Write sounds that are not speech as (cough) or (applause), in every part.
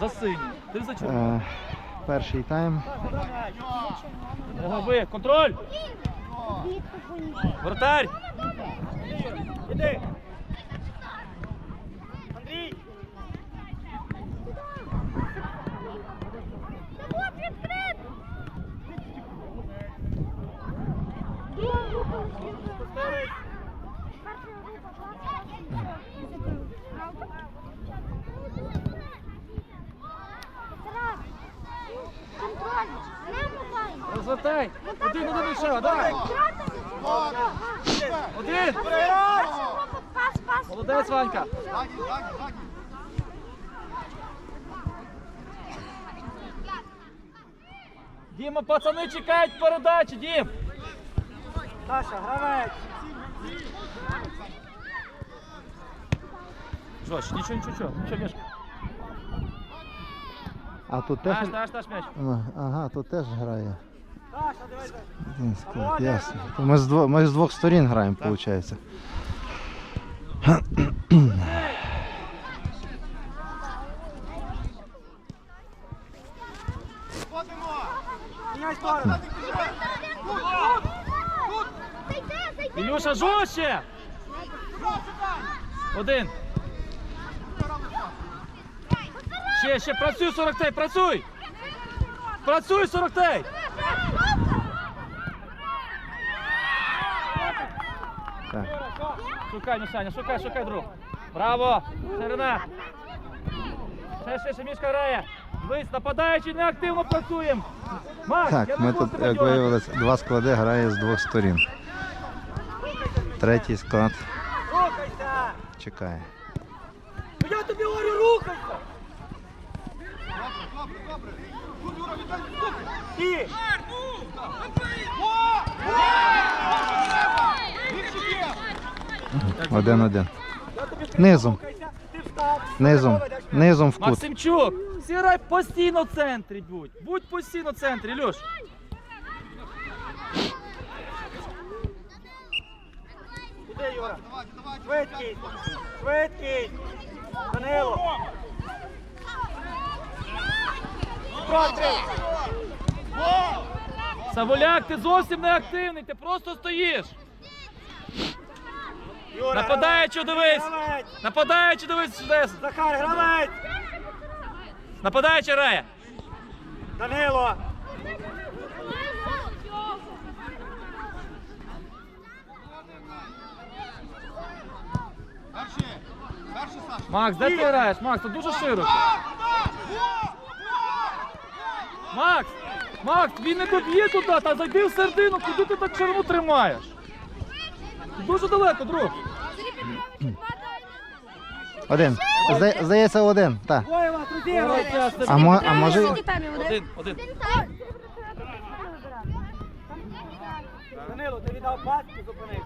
За синій. Ти за чорний. Е, перший тайм. Голови, контроль! Вратарь! Іди! Андрій! Розвертай! Один, один ще, давай! Один! Молодець, Ванька! Діма, пацани чекають передачі, Дім! Саша, гравець! Жош, нічого, нічого, нічого, нічого, Мішка. А тут теж. Наш, наш, наш м'яч. Ага, тут теж грає. Склад, ясно. Ми, з дво, ми з двох сторін граємо, виходить. Ілюша, жорстче! Один. Ще, ще, працюй 40 тей, працюй! Працюй 40 тей! Так. Шукай, Мішаня, шукай, шукай, друг. Браво! Ширина! Ще, ще, ще, Мішка грає. Дивись, нападаючи, неактивно працюємо. Макс, я Так, ми тут, як виявилось, два склади грає з двох сторін. Третій склад Рухайся! чекає. Ну я тобі говорю, рухайся! Один-один. Я тобі кажу, Низом. рухайся, ти встав. Низом. Низом Низом в кут. Максимчук, сірай постійно в центрі будь. Будь постійно в центрі, Люш. Іди, Юра. Швидкість. Швидкість. Данило. Проти. Саволяк, ти зовсім не активний, ти просто стоїш. Нападаючи, дивись. Нападаючи, дивись сюди. Захар, гравець. Нападаючи грає. Данило. Макс, де ти граєш? Макс, тут дуже широко. Макс! Макс, він не доб'є туди, та зайди в середину, куди ти так ширину тримаєш? Дуже далеко, друг. Один. Зда- Здається, один. Так. А, мо- а може. Один, один. Данило, ти віддав пас і зупинився.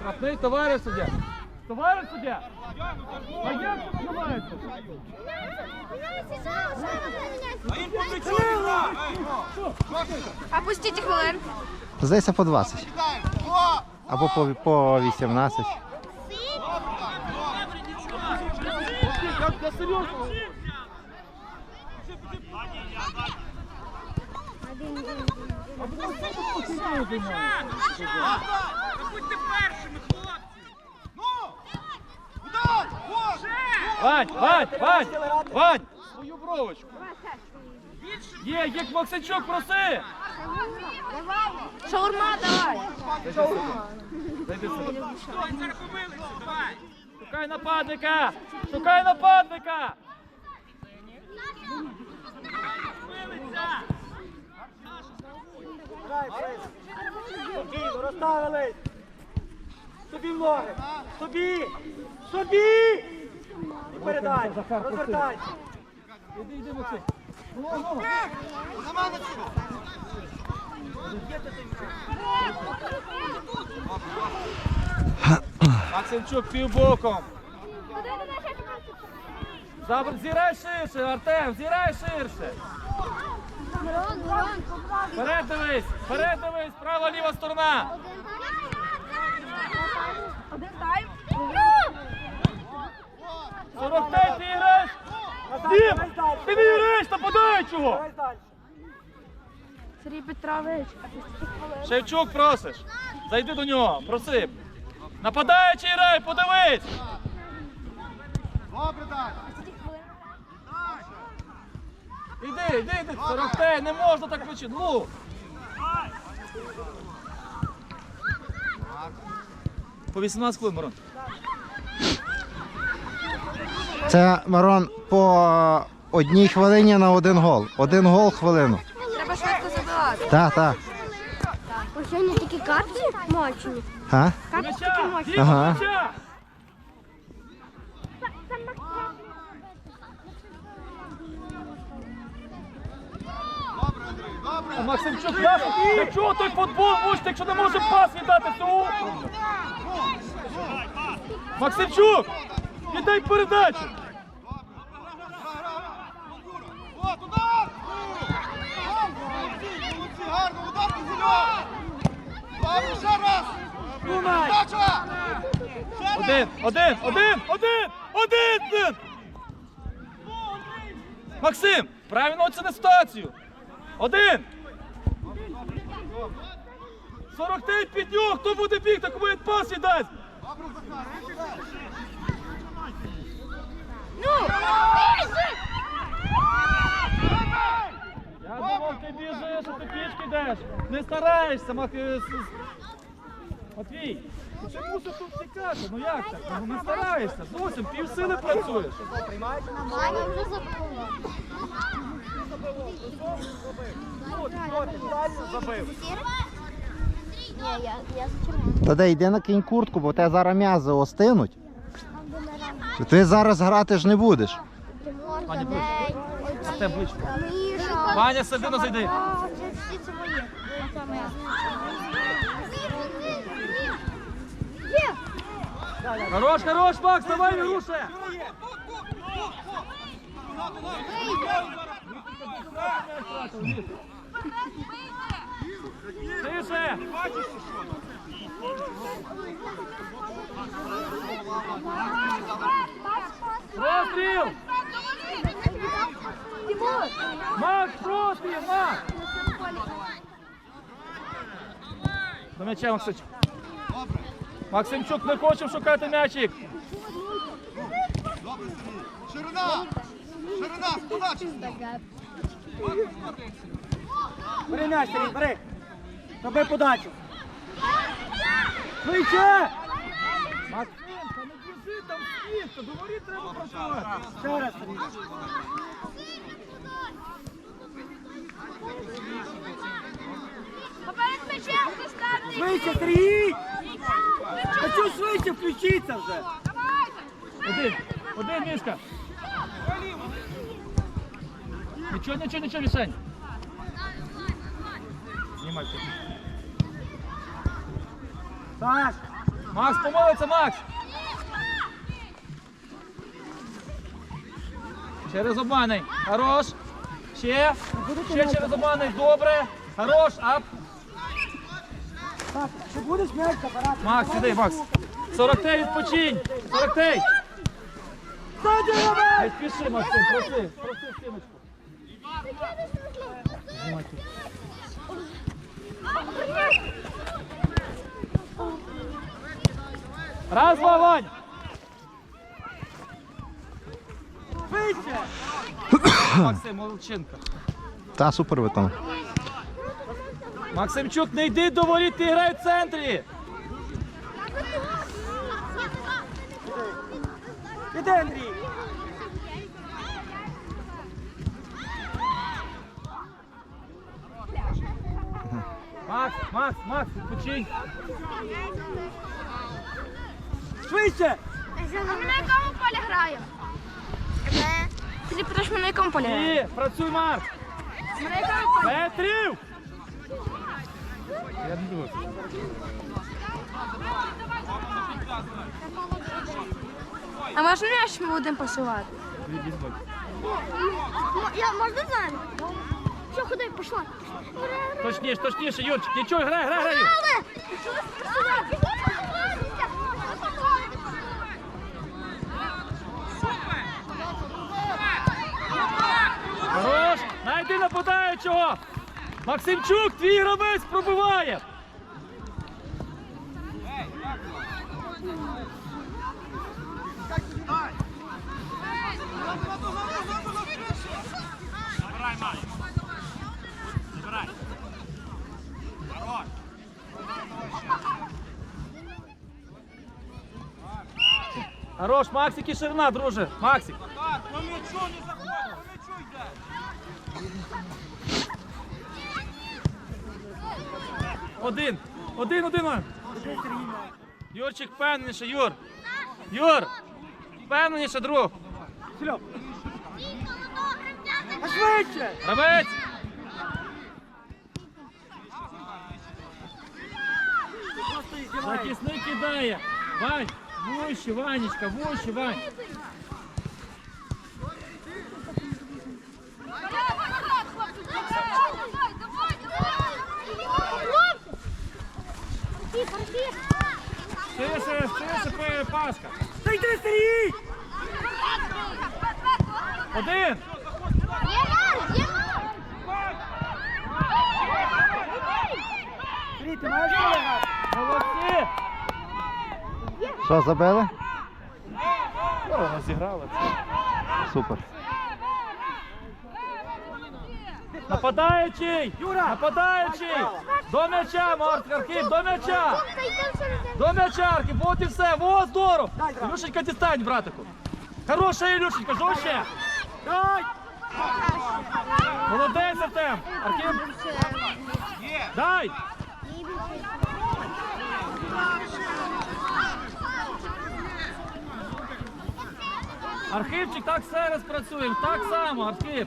Штрафний товариш суддя. Товариш суддя. А як це називається? Опустите хвилин. Здається, по 20. Або по, по 18. Я, я серйозно. А ви на це тут свою бровочку. Є, як Максимчук, проси. Шаурма давай. Зайди сюди. Шукай нападника! Шукай нападника! Спокійно, розставились! Собі в ноги! Собі! Собі! І передай! Розвертайся! Іди, іди, Максим! Ну, ну. Максимчук півбоком! Забр... Зірай ширше, Артем, зірай ширше! Вперед дивись! Вперед дивись! Права, ліва сторона! Один тайм. 45 ти! Дім! Ти не граєш, нападаючого! Сергій Петрович. Шевчук просиш. Зайди до нього, проси. Нападаючий грай, подивись! Добре, дай. Іди, іди, іди, 45, не можна так включити. Ну! По 18 хвилин, Мирон. Це Марон по одній хвилині на один гол. Один гол хвилину. Треба швидко забивати. Так, так. Ось сьогодні такі картки мочені. А? Картки такі мочені. Ага. А Максимчук, я, для чого той футбол мучити, якщо не може пас віддати всього? Максимчук, віддай передачу. От, удар! Молодці, гарно, удар Кизельов! Добре, ще раз! Передача! Ще раз! Один, один, один, один, один. Максим, правильно оціни ситуацію. Один. 49 під нього, хто буде бігти, кому він пас віддасть. Я думав, ти біжиш, а ти пішки йдеш. Не стараєшся, е, Матвій, ти ще мусив тут втікати, ну як так? Ну не стараєшся, зовсім півсили працюєш. Ваня вже забула. Ні, я, я за червону. Та де йди накинь куртку, бо те зараз м'язи остинуть. Ти зараз грати ж не будеш. Ваня, ближче. Міша. Ваня, середину зайди. Хорош, хорош, Макс, давай, Віруше. Тише. Простріл. Тимур. Макс, простріл, Макс. До м'яча, Максимчук. Максимчук, не хочемо шукати м'ячик. Добре, Сергій. Ширина! Ширина, подача! Бери м'яч, Сергій, бери. Роби подачу. Швидше! Максим, та не біжи там світ, до воріт треба працювати. Ще раз, Сергій. Поперед м'ячем. Швидше, Сергій! Що включіться вже? Один, один, Мішка. Нічого, нічого, нічого, Мішень. Знімай. Саш! Макс, помолиться, Макс. Через обманий. Хорош. Ще. Ще через обманий. Добре. Хорош. Ап. Ти будеш м'яч забирати? Макс, іди, Макс. 43 відпочинь. 43. Саді, роби! Не спіши, Максим, проси. Проси стіночку. Раз, два, Вань. Максим Молченко. Та супер виконав. Максимчук, не йди до воріт, ти грай в центрі. Іди, Андрій! Макс, Макс, Макс, відпочинь. Швидше! А ми на якому полі граємо? Філіп, Петрович, ми на якому полі граємо? І, працюй, Марк. Ми на якому полі? Петрів. Я не думаю. А може м'яч ми будемо посувати? Ну, я можна з? Все, ходи, пішла. Точніше, точніше, Юрчик, нічого, грай, грай, грай. Хорош! Найди нападаючого! Максимчук, твій гравець пробиває! Хорош, Максик і ширина, друже. Максик. Ну м'ячу не заходь, ну м'ячу йде. Один. Один, один. Юрчик, впевненіше, Юр. Юр. Впевненіше, друг. Швидше! Гравець. Захисник кидає. Вань, вище, Ванечка, вище, Вань. Шише, пе- Пашка. Та йди, Сергій! Один. Ти маєш полягати? Молодці. Що забили? Здорово зіграли. Супер. Нападаючий! Юра! Нападаючий! До м'яча, Марк Архів, до м'яча! До м'яча, Архів, от і все, во, здорово! Ілюшенька, дістань, братику! Хороша Ілюшенька, жорстче! Дай! Молодець, Артем! Архів, дай! Архівчик, так зараз працюємо, так само, Архів!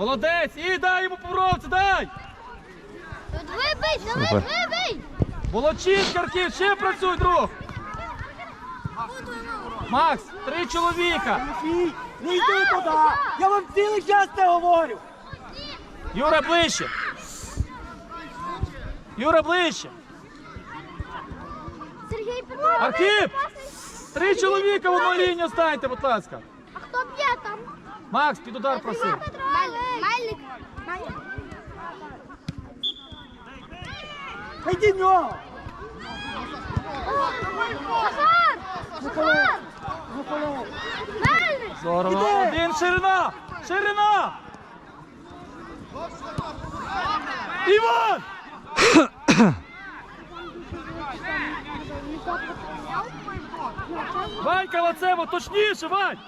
Молодець! І дай йому поровці, дай! Вибий, Супер. давай, вибий! Молодчинка, Архів, ще працюй, друг! Макс, три чоловіка! Не йди туди! Я вам цілий час це говорю! Юра, ближче! Юра, ближче! Сергій, Архіп! Три чоловіка в одну лінію станьте, будь ласка! А хто б'є там? Макс, під удар просив. Мельник. Мельник. Мельник. Та йди в нього! Захар! Захар! Мельник! Здорово. Іди! Один ширина! Ширина! Іван! (coughs) Ванька, Вацево, точніше, Вань!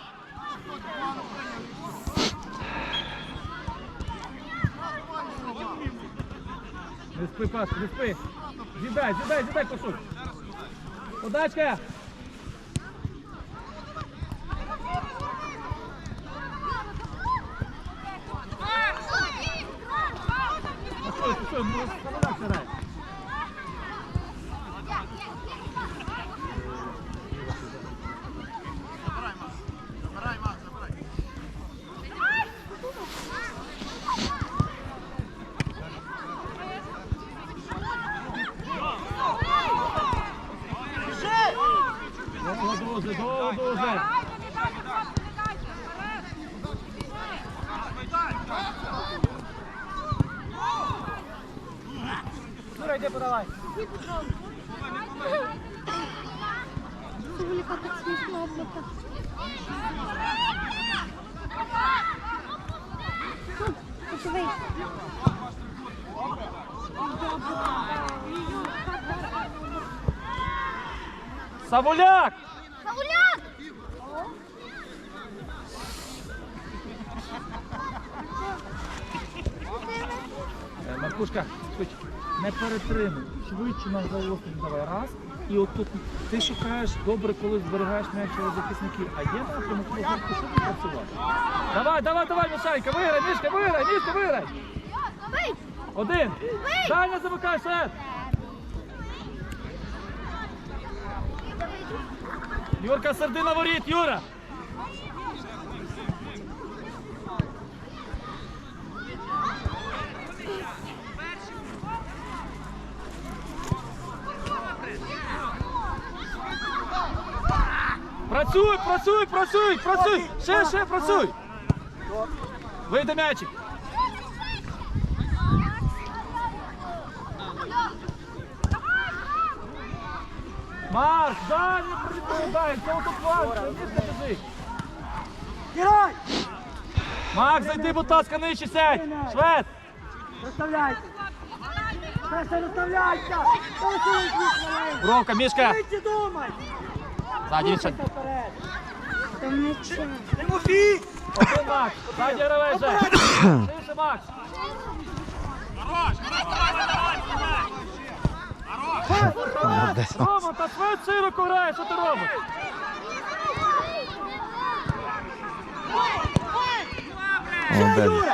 Не спи, Пашка, не спи. Зідай, зідай, зідай, пасуй. Удачка! Пасуй, пасуй, ну, Самоляк грає. Довго дуже, довго дуже. Юра, йди подавай. Сувеліка так смішно облака. Тут, почувай. Савуляк! Пауляк! Швидше. Не перетримуй. Швидше на заострень давай. Раз. І отут ти шукаєш добре, коли зберігаєш м'яч через захисників. А є напрямок розумку, що ти працювати. Давай, давай, давай, Мішанька, виграй, Мішка, виграй, Мішка, виграй. Один. Даня замикай, шед. Юрка, середина воріт, Юра. Працюй, працюй, працюй, працюй. Ще, ще працюй. Вийде м'ячик. Марк, не прилітай, це вам, це біжи. Герой! Макс, зайди, будь ласка, нижче сядь. Швед. Розставляйся! Перше розставляйся! Голосуй, Мішка. Вийди, думай! Ззаді він ще. Там нічого. Тимофій! Один Макс. Ззаді гравець же. Швидше, Макс. Молодець. Рома, та швид широко грає, що ти робиш?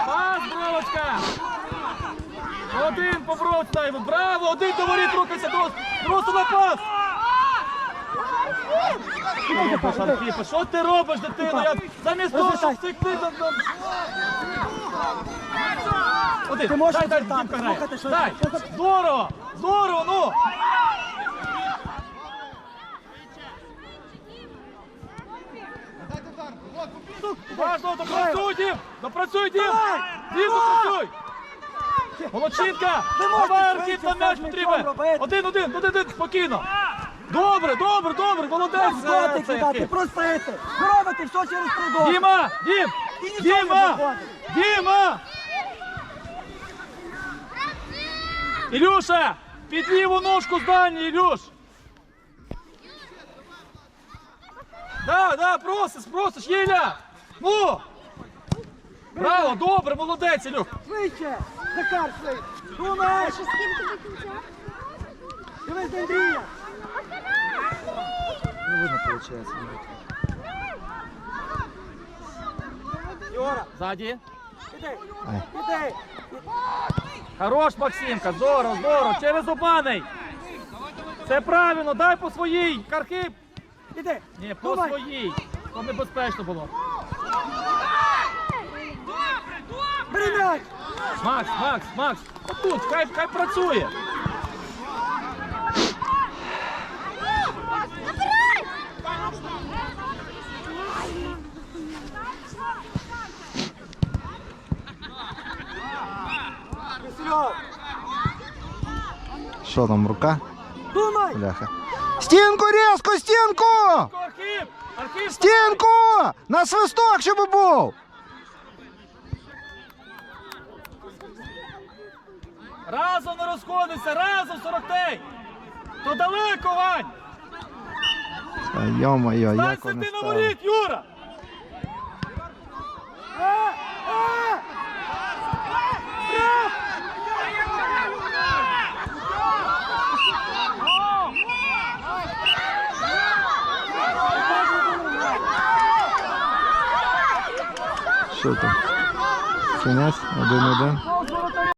Пас, бровочка. Один по бровці даємо. Браво, один до воріт рухайся. Просто на пас. Архіпа, що ти робиш, дитино? Я замість того, щоб втекти там. там- Один, Ти можеш дай, дай, там, Дімка грає. слухати, що- Дай, що за- здорово, здорово, ну. Важно, допрацюй, Дім! Допрацюй, Дім! Дім, допрацюй! Молодчинка! Не можна Давай, Архіп, там м'яч м'ячом потрібен! робити. Один, один, один, один, спокійно! Добре, добре, добре, молодець! Це кидати, просити! Робити все через придову! Діма! Дім! І нічого не Діма! виходить. Діма! Ілюша! Під ліву ножку здання, Ілюш! Да, да, просиш, просиш, Єля! Ну! Браво, добре, молодець, Ілюх! Швидше! Захар, швидше! Думай! Дивись на Андрія! Не видно, Ззаді. іди! Ай. Хорош, Максимка, здорово, здорово, через обаний. Це правильно, дай по своїй. Кархип. Іди! Ні, по Думай. своїй. То небезпечно було. Бери м'яч! Макс, Макс, Макс, отут, хай, хай працює. Що там, рука? Думай! Бляха. Стінку різко, стінку! Стінку! На свисток, щоб був! разом не розходиться, разом 40 тей. То далеко, Вань. Йо-моє, як вони стали. Юра. Що там? Кінець, один-один.